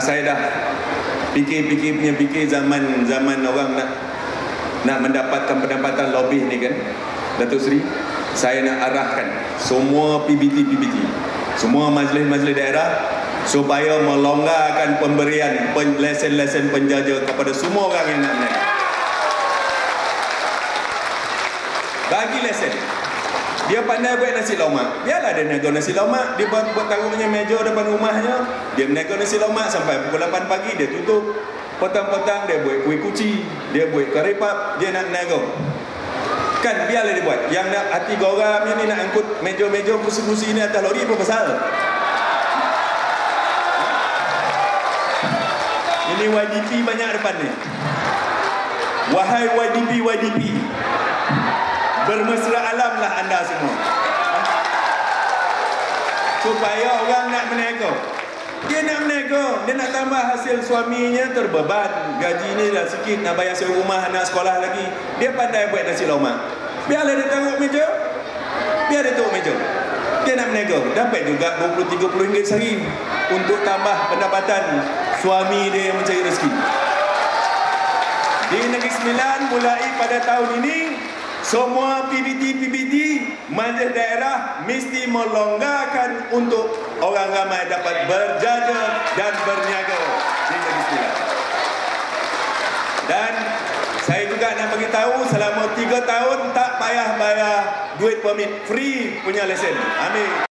saya dah fikir-fikir punya fikir zaman zaman orang nak nak mendapatkan pendapatan lebih ni kan Datuk Seri. Saya nak arahkan semua PBT-PBT semua majlis-majlis daerah supaya melonggarkan pemberian pen, lesen-lesen penjaja kepada semua orang yang nak naik. Bagi lesen dia pandai buat nasi lemak. Biarlah dia nego nasi lemak. Dia buat, buat taruhnya meja depan rumahnya. Dia menego nasi lemak sampai pukul 8 pagi. Dia tutup. Petang-petang dia buat kuih kuci. Dia buat karipap dia nak nego. Kan biarlah dia buat. Yang nak hati goram ni nak angkut meja-meja kursi-kursi ni atas lori apa pasal ini YDP banyak depan ni. Wahai YDP YDP bermesra alamlah anda semua. Supaya orang nak menego. Dia nak menego. Dia nak tambah hasil suaminya terbeban. Gaji ni dah sikit nak bayar sewa rumah anak sekolah lagi. Dia pandai buat nasi lemak. Biarlah dia tengok meja. Biar dia tengok meja. Dia nak menego. Dapat juga 20-30 ringgit sehari untuk tambah pendapatan suami dia yang mencari rezeki. Di Negeri Sembilan mulai pada tahun ini semua PBT-PBT majlis daerah mesti melonggarkan untuk orang ramai dapat berjaja dan berniaga. Dan saya juga nak bagi tahu selama 3 tahun tak payah bayar duit permit free punya lesen. Amin.